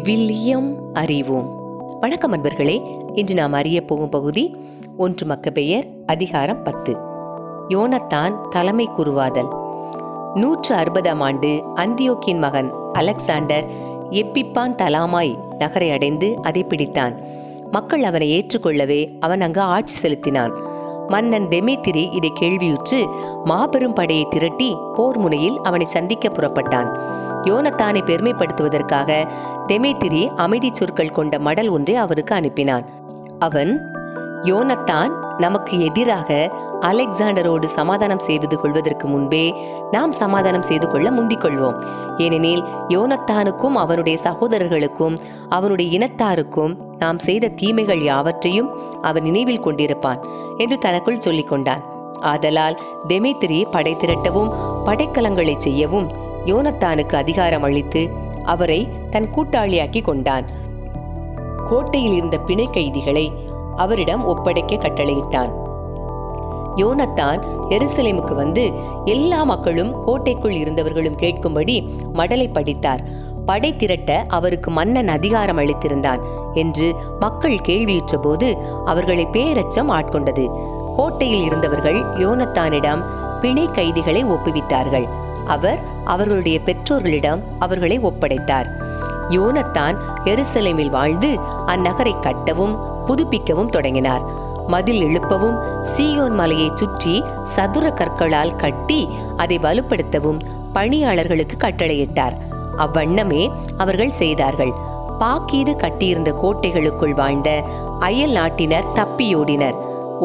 விவிலியம் அறிவோம். வணக்கம் அன்பர்களே இன்று நாம் அறிய போகும் பகுதி ஒன்று மக்க பெயர் அதிகாரம் பத்து. யோனத்தான் தலைமை குருவாதல் நூற்று அறுபதாம் ஆண்டு அந்தியோக்கின் மகன் அலெக்சாண்டர் எப்பிப்பான் தலாமாய் நகரை அடைந்து அதை பிடித்தான். மக்கள் அவனை ஏற்றுக்கொள்ளவே அவன் அங்கு ஆட்சி செலுத்தினான். மன்னன் தெமேத்திரி இதை கேள்வியுற்று மாபெரும் படையை திரட்டி போர் முனையில் அவனை சந்திக்க புறப்பட்டான். யோனத்தானை பெருமைப்படுத்துவதற்காக தெமேத்திரி அமைதி சொற்கள் கொண்ட மடல் ஒன்றை அவருக்கு அனுப்பினான். அவன் யோனத்தான் நமக்கு எதிராக அலெக்சாண்டரோடு சமாதானம் செய்து கொள்வதற்கு முன்பே நாம் சமாதானம் செய்து கொள்ள முந்திக்கொள்வோம். ஏனெனில் யோனத்தானுக்கும் அவனுடைய சகோதரர்களுக்கும் அவனுடைய இனத்தாருக்கும் நாம் செய்த தீமைகள் யாவற்றையும் அவன் நினைவில் கொண்டிருப்பான் என்று தனக்குள் சொல்லிக் கொண்டான் ஆதலால் தெமேத்திரி படை திரட்டவும் படைக்கலங்களை செய்யவும் யோனத்தானுக்கு அதிகாரம் அளித்து அவரை தன் கூட்டாளியாக்கி கொண்டான். கோட்டையில் இருந்த பிணை கைதிகளை அவரிடம் ஒப்படைக்க கட்டளையிட்டான். யோனத்தான் எருசலேமுக்கு வந்து எல்லா மக்களும் கோட்டைக்குள் இருந்தவர்களும் கேட்கும்படி மடலை படித்தார். படை திரட்ட அவருக்கு மன்னன் அதிகாரம் அளித்திருந்தான் என்று மக்கள் கேள்வியுற்ற போது அவர்களை பேரச்சம் ஆட்கொண்டது. கோட்டையில் இருந்தவர்கள் யோனத்தானிடம் பிணை கைதிகளை ஒப்புவித்தார்கள். அவர் அவர்களுடைய பெற்றோர்களிடம் அவர்களை ஒப்படைத்தார். யோனத்தான் எருசலேமில் வாழ்ந்து அந்நகரை கட்டவும் புதுப்பிக்கவும் தொடங்கினார். மதில் எழுப்பவும் சீயோன் மலையை சுற்றி சதுர கற்களால் கட்டி அதை வலுப்படுத்தவும் பணியாளர்களுக்கு கட்டளையிட்டார். அவ்வண்ணமே அவர்கள் செய்தார்கள். பாக்கீது கட்டியிருந்த கோட்டைகளுக்குள் வாழ்ந்த அயல் நாட்டினர் தப்பியோடினர்.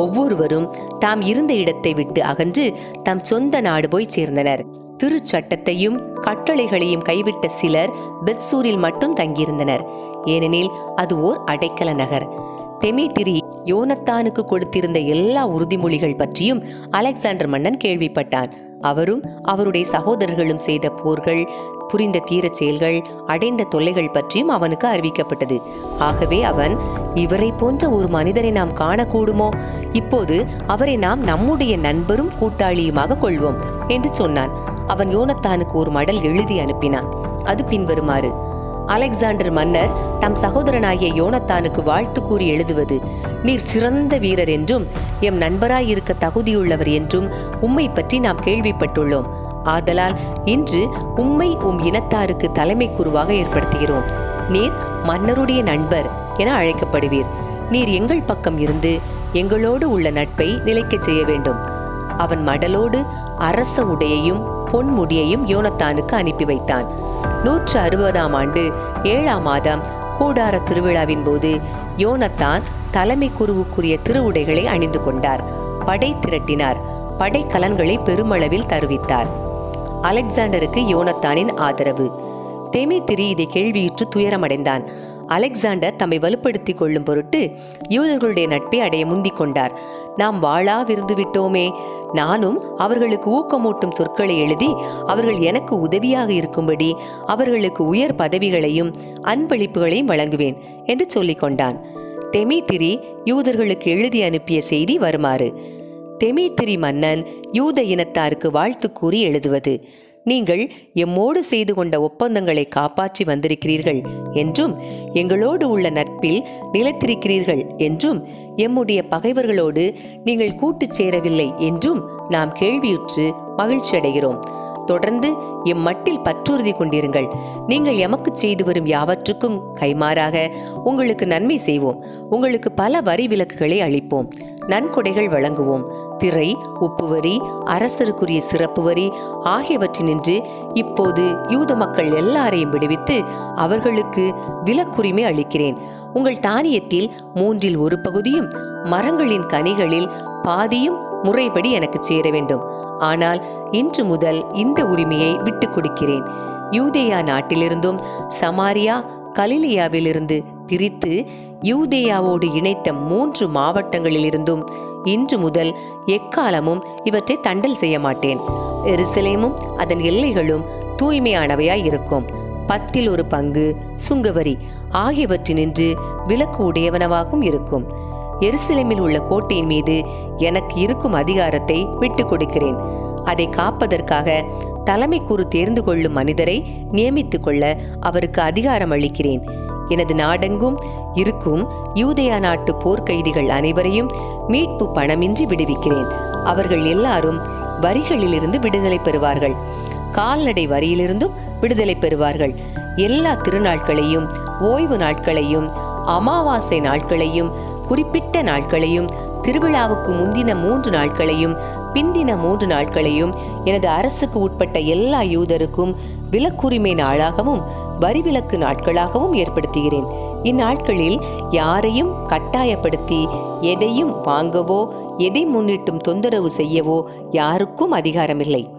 ஒவ்வொருவரும் தாம் இருந்த இடத்தை விட்டு அகன்று தம் சொந்த நாடு போய் சேர்ந்தனர். திருச்சட்டத்தையும் கட்டளைகளையும் கைவிட்ட சிலர் பெத்சூரில் மட்டும் தங்கியிருந்தனர். ஏனெனில் அது ஓர் அடைக்கல நகர். தெமேத்திரி யோனத்தானுக்கு கொடுத்திருந்த எல்லா உறுதிமொழிகள் பற்றியும் அலெக்சாண்டர் மன்னன் கேள்விப்பட்டான். அவரும் அவருடைய சகோதரர்களும் செய்த போர்கள் புரிந்த தீரச் செயல்கள் அடைந்த தொல்லைகள் பற்றியும் அவனுக்கு அறிவிக்கப்பட்டது. ஆகவே அவன் இவரை போன்ற ஒரு மனிதரை நாம் காணக்கூடுமோ? இப்போது அவரை நாம் நம்முடைய நண்பரும் கூட்டாளியுமாக கொள்வோம் என்று சொன்னான். அவன் யோனத்தானுக்கு ஒரு மடல் எழுதி அனுப்பினான். அது பின்வருமாறு அலெக்சாண்டர் மன்னர் தம் சகோதரனாகிய யோனத்தானுக்கு வாழ்த்து கூறி எழுதுவது நீர் சிறந்த வீரர் என்றும் எம் நண்பராய் இருக்க தகுதியுள்ளவர் என்றும் உம்மை பற்றி நாம் கேள்விப்பட்டுள்ளோம். ஆதலால் இன்று உம்மை உம் இனத்தாருக்கு தலைமை குருவாக ஏற்படுத்துகிறோம். நீர் மன்னருடைய நண்பர் என அழைக்கப்படுவீர். நீர் எங்கள் பக்கம் இருந்து எங்களோடு உள்ள நட்பை நிலைக்கச் செய்ய வேண்டும். அவன் மடலோடு அரச உடையையும் பொன்முடியையும் யோனத்தானுக்கு அனுப்பி வைத்தான். நூற்று அறுபதாம் ஆண்டு ஏழாம் மாதம் கூடார திருவிழாவின் போது யோனத்தான் தலைமை குருவுக்குரிய திருவுடைகளை அணிந்து கொண்டார். படை திரட்டினார். படைக்கலன்களை பெருமளவில் தருவித்தார். அலெக்சாண்டருக்கு யோனத்தானின் ஆதரவு. தெமேத்திரி இதை கேள்வியுற்று துயரமடைந்தான். அலெக்சாண்டர் தம்மை வலுப்படுத்திக் கொள்ளும் பொருட்டு யூதர்களுடைய நட்பை அடைய முந்திக் கொண்டார். நாம் வாழா விருந்து விட்டோமே. நானும் அவர்களுக்கு ஊக்கமூட்டும் சொற்களை எழுதி அவர்கள் எனக்கு உதவியாக இருக்கும்படி அவர்களுக்கு உயர் பதவிகளையும் அன்பளிப்புகளையும் வழங்குவேன் என்று சொல்லிக் கொண்டான். தெமிதிரி யூதர்களுக்கு எழுதி அனுப்பிய செய்தி வருமாறு. தெமித்திரி மன்னன் யூத இனத்தாருக்கு வாழ்த்து கூறி எழுதுவது. நீங்கள் எம்மோடு செய்து கொண்ட ஒப்பந்தங்களை காப்பாற்றி வந்திருக்கிறீர்கள் என்றும் எங்களோடு உள்ள நட்பில் நிலைத்திருக்கிறீர்கள் என்றும் எம்முடைய பகைவர்களோடு நீங்கள் கூட்டு சேரவில்லை என்றும் நாம் கேள்வியுற்று மகிழ்ச்சி அடைகிறோம் தொடர்ந்து எம்மட்டில் பற்றுறுதி கொண்டிருங்கள். நீங்கள் எமக்கு செய்து வரும் யாவற்றுக்கும் கைமாறாக உங்களுக்கு நன்மை செய்வோம். உங்களுக்கு பல வரி விலக்குகளை அளிப்போம். நன்கொடைகள் வழங்குவோம். திரை உப்பு வரி அரசருக்குரிய சிறப்பு வரி ஆகியவற்றினின்று இப்போது யூத மக்கள் எல்லாரையும் விடுவித்து அவர்களுக்கு விலக்குரிமை அளிக்கிறேன். உங்கள் தானியத்தில் மூன்றில் ஒரு பகுதியும் மரங்களின் கனிகளில் பாதியும் முறைப்படி எனக்கு சேர வேண்டும். ஆனால் இன்று முதல் இந்த உரிமையை விட்டுக் கொடுக்கிறேன். யூதேயா நாட்டிலிருந்தும் சமாரியா கலிலியாவிலிருந்து பிரித்து யூதேயாவோடு இணைத்த மூன்று மாவட்டங்களிலிருந்தும் இன்று முதல் எக்காலமும் இவற்றை தண்டல் செய்ய மாட்டேன். எருசலேமும் அதன் எல்லைகளும் தூய்மையானவையாய் இருக்கும். பத்தில் ஒரு பங்கு சுங்கவரி ஆகியவற்றினின்று விலக்கு உடையவனவாகவும் இருக்கும். எருசலேமில் உள்ள கோட்டையின் மீது எனக்கு இருக்கும் அதிகாரத்தை விட்டுக் கொடுக்கிறேன். அதை காப்பதற்காக தலைமை கூறு தேர்ந்து கொள்ளும் மனிதரை நியமித்துக் கொள்ள அவருக்கு அதிகாரம் அளிக்கிறேன். எனது நாடெங்கும் இருக்கும் யூதயா நாட்டு போர்க்கைதிகள் அனைவரையும் மீட்பு பணமின்றி விடுவிக்கிறேன். அவர்கள் எல்லாரும் வரிகளிலிருந்து விடுதலை பெறுவார்கள். கால்நடை வரியிலிருந்தும் விடுதலை பெறுவார்கள். எல்லா திருநாட்களையும் ஓய்வு நாட்களையும் அமாவாசை நாட்களையும் குறிப்பிட்ட நாட்களையும் திருவிழாவுக்கு முந்தின மூன்று நாட்களையும் பிந்தின மூன்று நாட்களையும் எனது அரசுக்கு உட்பட்ட எல்லா யூதருக்கும் விலக்குரிமை நாளாகவும் வரிவிலக்கு நாட்களாகவும் ஏற்படுத்துகிறேன். இந்நாட்களில் யாரையும் கட்டாயப்படுத்தி எதையும் வாங்கவோ எதை முன்னிட்டும் தொந்தரவு செய்யவோ யாருக்கும் அதிகாரமில்லை.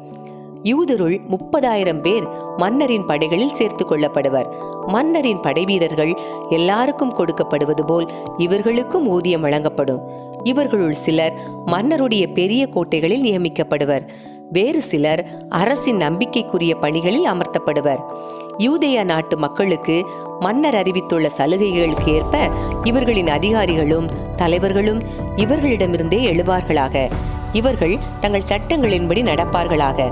யூதருள் முப்பதாயிரம் பேர் மன்னரின் படைகளில் சேர்த்து கொள்ளப்படுவர். மன்னரின் படைவீரர்கள் எல்லாருக்கும் கொடுக்கப்படுவது போல் இவர்களுக்கும் ஊதியம் வழங்கப்படும். இவர்களுள் சிலர் மன்னருடைய பெரிய கோட்டைகளில் நியமிக்கப்படுவர். வேறு சிலர் அரசின் நம்பிக்கைக்குரிய பணிகளில் அமர்த்தப்படுவர். யூதேய நாட்டு மக்களுக்கு மன்னர் அறிவித்துள்ள சலுகைகளுக்கு ஏற்ப இவர்களின் அதிகாரிகளும் தலைவர்களும் இவர்களிடமிருந்தே எழுவார்களாக. இவர்கள் தங்கள் சட்டங்களின்படி நடப்பார்களாக.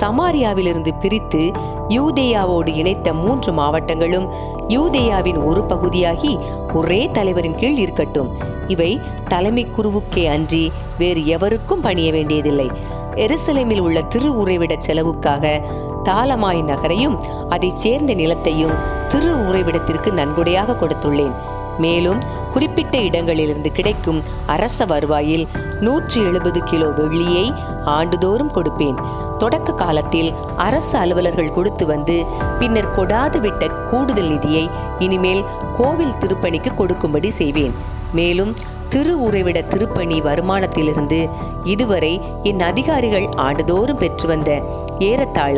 சமாரியாவிலிருந்து பிரித்து யூதேயாவோடு இணைத்த மூன்று மாவட்டங்களும் யூதேயாவின் ஒரு பகுதியாகி ஒரே தலைவரின் கீழ் இருக்கட்டும். இவை தலைமை குருவுக்கே அன்றி வேறு எவருக்கும் பணிய வேண்டியதில்லை. எருசலேமில் உள்ள திரு உறைவிட செலவுக்காக தாலமாய் நகரையும் அதைச் சேர்ந்த நிலத்தையும் திரு உறைவிடத்திற்கு நன்கொடையாக கொடுத்துள்ளேன். மேலும் குறிப்பிட்ட இடங்களிலிருந்து கிடைக்கும் அரச வருவாயில் நூற்றி எழுபது கிலோ வெள்ளியை ஆண்டுதோறும் கொடுப்பேன். தொடக்க காலத்தில் அரசு அலுவலர்கள் கொடுத்து வந்து பின்னர் கொடாது விட்ட கூடுதல் நிதியை இனிமேல் கோவில் திருப்பணிக்கு கொடுக்கும்படி செய்வேன். மேலும் திரு உறைவிட திருப்பணி வருமானத்திலிருந்து இதுவரை என் அதிகாரிகள் ஆண்டுதோறும் பெற்று வந்த ஏறத்தாழ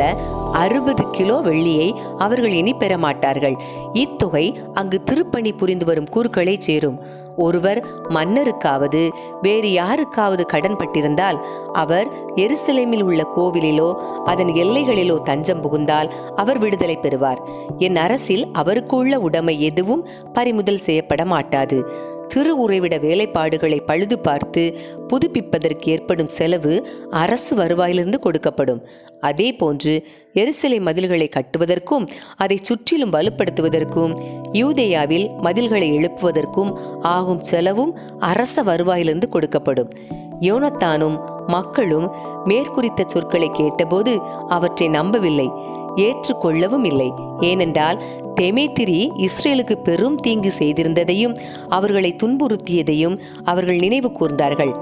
அறுபது கிலோ வெள்ளியை அவர்கள் இனி பெற மாட்டார்கள் இத்தொகை அங்கு திருப்பணி புரிந்து வரும் கூறுகளை சேரும். ஒருவர் மன்னருக்காவது வேறு யாருக்காவது கடன் பட்டிருந்தால் அவர் எருசலேமில் உள்ள கோவிலிலோ அதன் எல்லைகளிலோ தஞ்சம் புகுந்தால் அவர் விடுதலை பெறுவார். என் அரசில் அவருக்கு உள்ள உடைமை எதுவும் பறிமுதல் செய்யப்பட மாட்டாது திரு உறைவிட வேலைப்பாடுகளை பழுது பார்த்து புதுப்பிப்பதற்கு ஏற்படும் செலவு அரசு வருவாயிலிருந்து கொடுக்கப்படும். அதே போன்று எருசலை மதில்களை கட்டுவதற்கும் அதை சுற்றிலும் வலுப்படுத்துவதற்கும் யூதேயாவில் மதில்களை எழுப்புவதற்கும் ஆகும் செலவும் அரச வருவாயிலிருந்து கொடுக்கப்படும். யோனத்தானும் மக்களும் மேற்குறித்த சொற்களை கேட்டபோது அவற்றை நம்பவில்லை ஏற்றுக்கொள்ளவும் இல்லை. ஏனென்றால் தெமேத்திரி இஸ்ரேலுக்கு பெரும் தீங்கு செய்திருந்ததையும் அவர்களை துன்புறுத்தியதையும் அவர்கள் நினைவு கூர்ந்தார்கள்.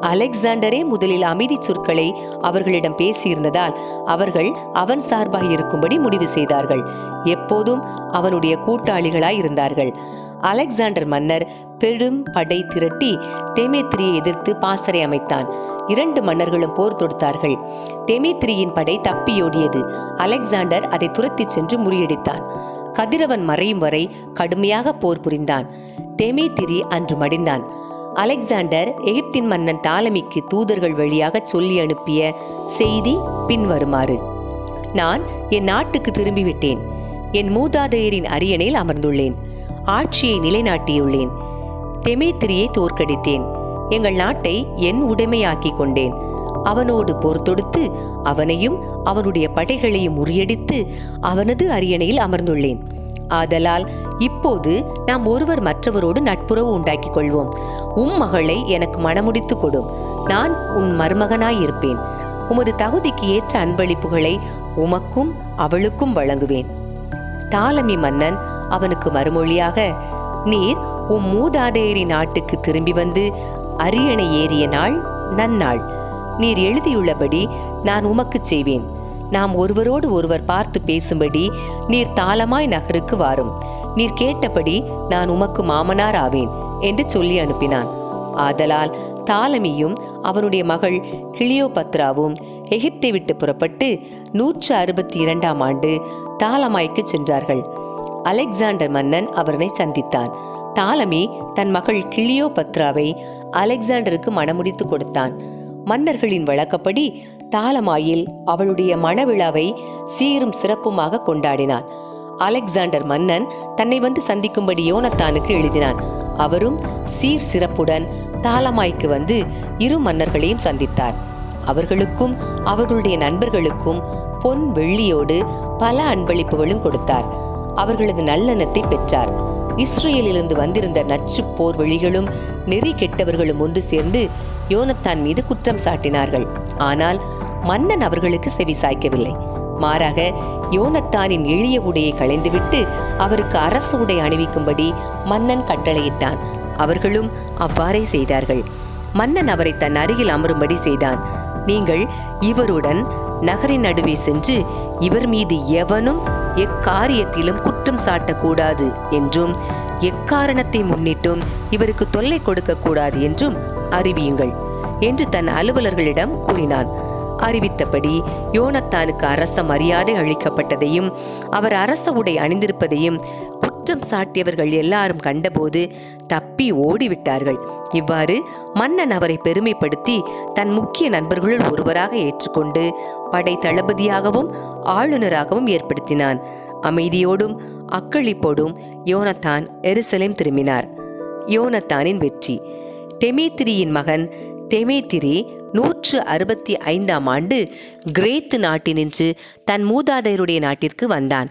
அலெக்சாண்டரே முதலில் அமைதி சொற்களை அவர்களிடம் பேசியிருந்ததால் அவர்கள் அவன் சார்பாக இருக்கும்படி முடிவு செய்தார்கள். எப்போதும் அவனுடைய கூட்டாளிகளாய் இருந்தார்கள். அலெக்சாண்டர் மன்னர் பெரும் படை திரட்டி தெமேத்திரியை எதிர்த்து பாசறை அமைத்தான். இரண்டு மன்னர்களும் போர் தொடுத்தார்கள். தெமேத்திரியின் படை தப்பியோடியது அலெக்சாண்டர் அதை துரத்திச் சென்று முறியடித்தான். கதிரவன் மறையும் வரை கடுமையாக போர் புரிந்தான். தெமேத்திரி அன்று மடிந்தான். அலெக்சாண்டர் எகிப்தின் மன்னன் டாலமிக்கு தூதர்கள் வழியாக சொல்லி அனுப்பிய செய்தி பின்வருமாறு. நான் என் நாட்டுக்கு திரும்பிவிட்டேன். என் மூதாதையரின் அரியணையில் அமர்ந்துள்ளேன். ஆட்சியை நிலைநாட்டியுள்ளேன். தெமேத்திரியை தோற்கடித்தேன். எங்கள் நாட்டை என் உடைமையாக்கிக் கொண்டேன். அவனோடு போர் தொடுத்து அவனையும் அவனுடைய படைகளையும் முறியடித்து அவனது அரியணையில் அமர்ந்துள்ளேன். ஆதலால் இப்போது நாம் ஒருவர் மற்றவரோடு நட்புறவு உண்டாக்கிக் கொள்வோம். உம் மகளை எனக்கு மனமுடித்து கொடும் நான் உன் மருமகனாயிருப்பேன். உமது தகுதிக்கு ஏற்ற அன்பளிப்புகளை உமக்கும் அவளுக்கும் வழங்குவேன். தாலமி மன்னன் அவனுக்கு மறுமொழியாக நீர் உம் மூதாதையரி நாட்டுக்கு திரும்பி வந்து அரியணை ஏறிய நாள் நன்னாள். நீர் எழுதியுள்ளபடி நான் உமக்குச் செய்வேன். நாம் ஒருவரோடு ஒருவர் பார்த்து பேசும்படி நீர் தாளமாய் நகருக்கு வாரும். நீர் கேட்டபடி நான் உமக்கு மாமனார் ஆவேன் என்று சொல்லி அனுப்பினான். ஆதலால் தாலமியும் அவனுடைய மகள் கிளியோபத்ராவும் எகிப்தை விட்டு புறப்பட்டு நூற்று அறுபத்தி இரண்டாம் ஆண்டு தாலமாய்க்கு சென்றார்கள். அலெக்சாண்டர் மன்னன் அவரனை சந்தித்தான். தாலமி தன் மகள் கிளியோபத்ராவை அலெக்சாண்டருக்கு மணமுடித்து கொடுத்தான். மன்னர்களின் வழக்கப்படி தாலமாயில் அவளுடைய மணவிழாவை சீரும் சிறப்புமாக கொண்டாடினான். அலெக்சாண்டர் மன்னன் தன்னை வந்து சந்திக்கும்படி யோனத்தானுக்கு எழுதினான். அவரும் சீர் சிறப்புடன் தாலமாய்க்கு வந்து இரு மன்னர்களையும் சந்தித்தார். அவர்களுக்கும் அவர்களுடைய நண்பர்களுக்கும் பொன் வெள்ளியோடு பல அன்பளிப்புகளும் கொடுத்தார். அவர்களது நல்லெண்ணத்தை பெற்றார். இஸ்ரேலிலிருந்து வந்திருந்த நச்சு போர் வழிகளும் நெறி கெட்டவர்களும் ஒன்று சேர்ந்து யோனத்தான் மீது குற்றம் சாட்டினார்கள். ஆனால் மன்னன் அவர்களுக்கு செவி சாய்க்கவில்லை. மாறாக யோனத்தானின் எளிய உடையை களைந்துவிட்டு அவருக்கு அரசு உடை அணிவிக்கும்படி மன்னன் கட்டளையிட்டான். அவர்களும் அவ்வாறே செய்தார்கள். மன்னன் அவரை தன் அருகில் அமரும்படி செய்தான். நீங்கள் இவருடன் நகரின் நடுவே சென்று இவர் மீது எவனும் எக்காரியத்திலும் குற்றம் சாட்டக்கூடாது என்றும் எக்காரணத்தை முன்னிட்டும் இவருக்கு தொல்லை கொடுக்க கூடாது என்றும் அறிவியுங்கள் என்று தன் அலுவலர்களிடம் கூறினான். அறிவித்தபடி யோனத்தானுக்கு அரச மரியாதை அளிக்கப்பட்டதையும் அவர் அரச உடை அணிந்திருப்பதையும் குற்றம் சாட்டியவர்கள் எல்லாரும் கண்டபோது தப்பி ஓடிவிட்டார்கள். இவ்வாறு மன்னன் அவரை பெருமைப்படுத்தி தன் முக்கிய நண்பர்களுள் ஒருவராக ஏற்றுக்கொண்டு படை தளபதியாகவும் ஆளுநராகவும் ஏற்படுத்தினான். அமைதியோடும் அக்களிப்போடும் யோனத்தான் எருசலேம் திரும்பினார். யோனத்தானின் வெற்றி. தெமேத்திரியின் மகன் தெமேத்திரி நூற்று அறுபத்தி ஐந்தாம் ஆண்டு கிரேத்து நாட்டினின்று தன் மூதாதையருடைய நாட்டிற்கு வந்தான்.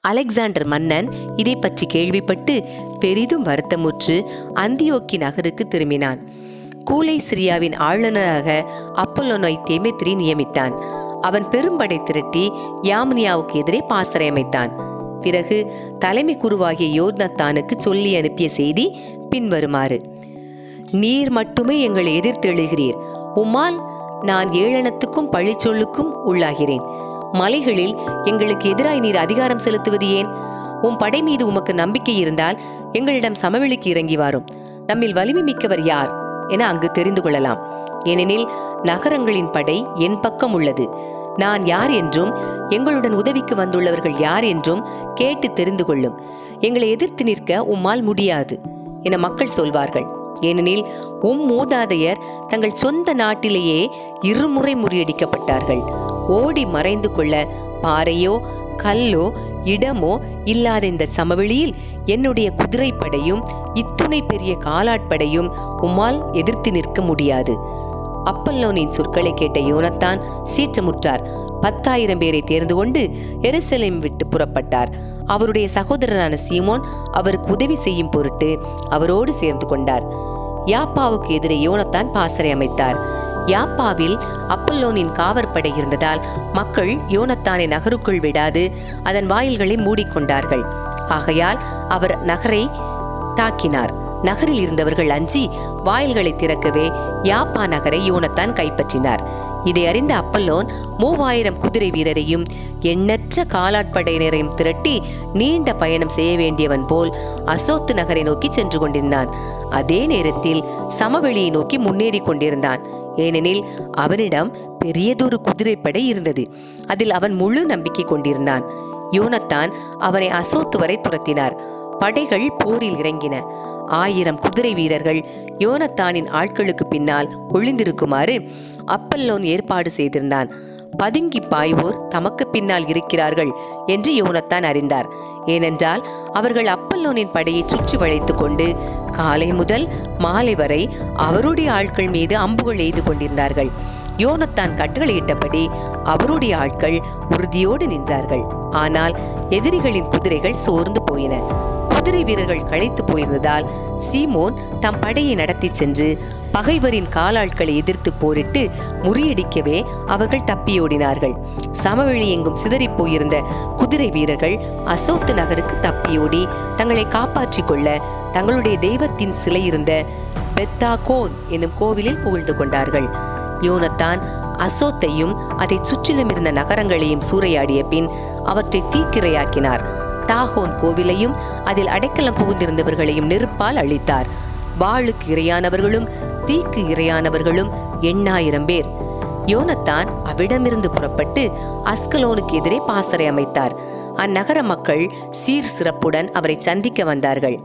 அலெக்சாண்டர் மன்னன் இதை பற்றி கேள்விப்பட்டு பெரிதும் வருத்தமுற்று அந்தியோக்கி நகருக்கு திரும்பினான். கூலை சிரியாவின் ஆளுநராக அப்பல்லோனை தெமேத்திரி நியமித்தான். அவன் பெரும்படை திரட்டி யாமினியாவுக்கு எதிரே பாசறை அமைத்தான். பிறகு தலைமை குருவாகிய யோர்னத்தானுக்கு சொல்லி அனுப்பிய செய்தி பின்வருமாறு. நீர் மட்டுமே எங்களை எதிர்த்தெழுகிறீர். உம்மால் நான் ஏளனத்துக்கும் பழிச்சொல்லுக்கும் உள்ளாகிறேன். மலைகளில் எங்களுக்கு எதிராய் நீர் அதிகாரம் செலுத்துவது ஏன்? உம் படை மீது உமக்கு நம்பிக்கை இருந்தால் எங்களிடம் சமவெளிக்கு இறங்கி வாரும். நம்மில் வலிமை மிக்கவர் யார்? என அங்கு தெரிந்து கொள்ளலாம். ஏனெனில் நகரங்களின் படை என் பக்கம் உள்ளது. நான் யார் என்றும் எங்களுடன் உதவிக்கு வந்துள்ளவர்கள் யார் என்றும் கேட்டு தெரிந்து கொள்ளும். எங்களை எதிர்த்து நிற்க உம்மால் முடியாது என மக்கள் சொல்வார்கள். ஏனெனில் உம் மூதாதையர் தங்கள் சொந்த நாட்டிலேயே இருமுறை முறியடிக்கப்பட்டார்கள். ஓடி மறைந்து கொள்ள பாறையோ கல்லோ இடமோ இல்லாத இந்த சமவெளியில் என்னுடைய குதிரைப்படையும் இத்துணை பெரிய காலாட்படையும் உம்மால் எதிர்த்து நிற்க முடியாது. அப்பல்லோனின் சொற்களை கேட்ட யோனத்தான் சீற்றமுற்றார். பத்தாயிரம் பேரை தேர்ந்து கொண்டு எருசலேம் விட்டு புறப்பட்டார். அவருடைய சகோதரரான சீமோன் அவருக்கு உதவி செய்யும் பொருட்டு அவரோடு சேர்ந்து கொண்டார். யாப்பாவுக்கு எதிரே யோனத்தான் பாசறை அமைத்தார். யாப்பாவில் அப்பல்லோனின் காவற்படை இருந்ததால் மக்கள் யோனத்தானை நகருக்குள் விடாது அதன் வாயில்களை மூடிக்கொண்டார்கள். ஆகையால் அவர் நகரை தாக்கினார். நகரில் இருந்தவர்கள் அஞ்சி வாயில்களை திறக்கவே யாப்பா நகரை யோனத்தான் கைப்பற்றினார். இதை அறிந்த அப்பல்லோன் மூவாயிரம் குதிரை வீரரையும் எண்ணற்ற காலாட்படையினரையும் திரட்டி நீண்ட பயணம் செய்ய வேண்டியவன் போல் அசோத்து நகரை நோக்கி சென்று கொண்டிருந்தான். அதே நேரத்தில் சமவெளியை நோக்கி முன்னேறி கொண்டிருந்தான். ஏனெனில் அவனிடம் பெரியதொரு குதிரைப்படை இருந்தது. அதில் அவன் முழு நம்பிக்கை கொண்டிருந்தான். யோனத்தான் அவனை அசோத்து வரை துரத்தினார். படைகள் போரில் இறங்கின. ஆயிரம் குதிரை வீரர்கள் யோனத்தானின் ஆட்களுக்கு பின்னால் ஒளிந்திருக்குமாறு அப்பல்லோன் ஏற்பாடு செய்திருந்தான். பதுங்கி பாய்வோர் தமக்கு பின்னால் இருக்கிறார்கள் என்று யோனத்தான் அறிந்தார். ஏனென்றால் அவர்கள் அப்பல்லோனின் படையை சுற்றி வளைத்து கொண்டு காலை முதல் மாலை வரை அவருடைய ஆட்கள் மீது அம்புகள் எய்து கொண்டிருந்தார்கள். யோனத்தான் கட்டளையிட்டபடி அவருடைய ஆட்கள் உறுதியோடு நின்றார்கள். ஆனால் எதிரிகளின் குதிரைகள் சோர்ந்து போயின. குதிரை வீரர்கள் களைத்து போயிருந்ததால் சீமோன் தம் படையை நடத்தி சென்று பகைவரின் காலாட்களை எதிர்த்து போரிட்டு முறியடிக்கவே அவர்கள் தப்பியோடினார்கள். சமவெளி எங்கும் சிதறிப் போயிருந்த குதிரை வீரர்கள் அசோத்து நகருக்கு தப்பியோடி தங்களை காப்பாற்றிக் கொள்ள தங்களுடைய தெய்வத்தின் சிலை இருந்த பெத்தாகோன் என்னும் கோவிலில் புகழ்ந்து கொண்டார்கள். யோனத்தான் அசோத்தையும் அதை சுற்றிலும் இருந்த நகரங்களையும் சூறையாடிய பின் அவற்றை தீக்கிரையாக்கினார். தாகோன் கோவிலையும் அதில் அடைக்கலம் புகுந்திருந்தவர்களையும் நெருப்பால் அழித்தார். வாளுக்கு இரையானவர்களும் தீக்கு இரையானவர்களும் எண்ணாயிரம் பேர். யோனத்தான் அவ்விடமிருந்து புறப்பட்டு அஸ்கலோனுக்கு எதிரே பாசறை அமைத்தார். அந்நகர மக்கள் சீர் சிறப்புடன் அவரை சந்திக்க வந்தார்கள்.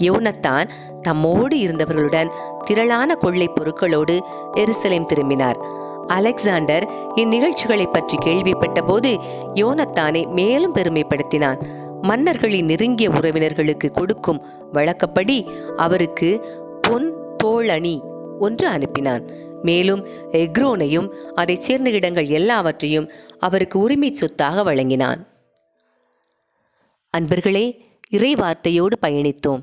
யோனத்தான் தம்மோடு இருந்தவர்களுடன் திரளான கொள்ளை பொருட்களோடு எருசலேம் திரும்பினார். அலெக்சாண்டர் இந்நிகழ்ச்சிகளை பற்றி கேள்விப்பட்ட போது யோனத்தானை மேலும் பெருமைப்படுத்தினான். மன்னர்களின் நெருங்கிய உறவினர்களுக்கு கொடுக்கும் வழக்கப்படி அவருக்கு பொன் தோளணி ஒன்று அனுப்பினான். மேலும் எக்ரோனையும் அதைச் சேர்ந்த இடங்கள் எல்லாவற்றையும் அவருக்கு உரிமை சொத்தாக வழங்கினான். அன்பர்களே இறை வார்த்தையோடு பயணித்தோம்.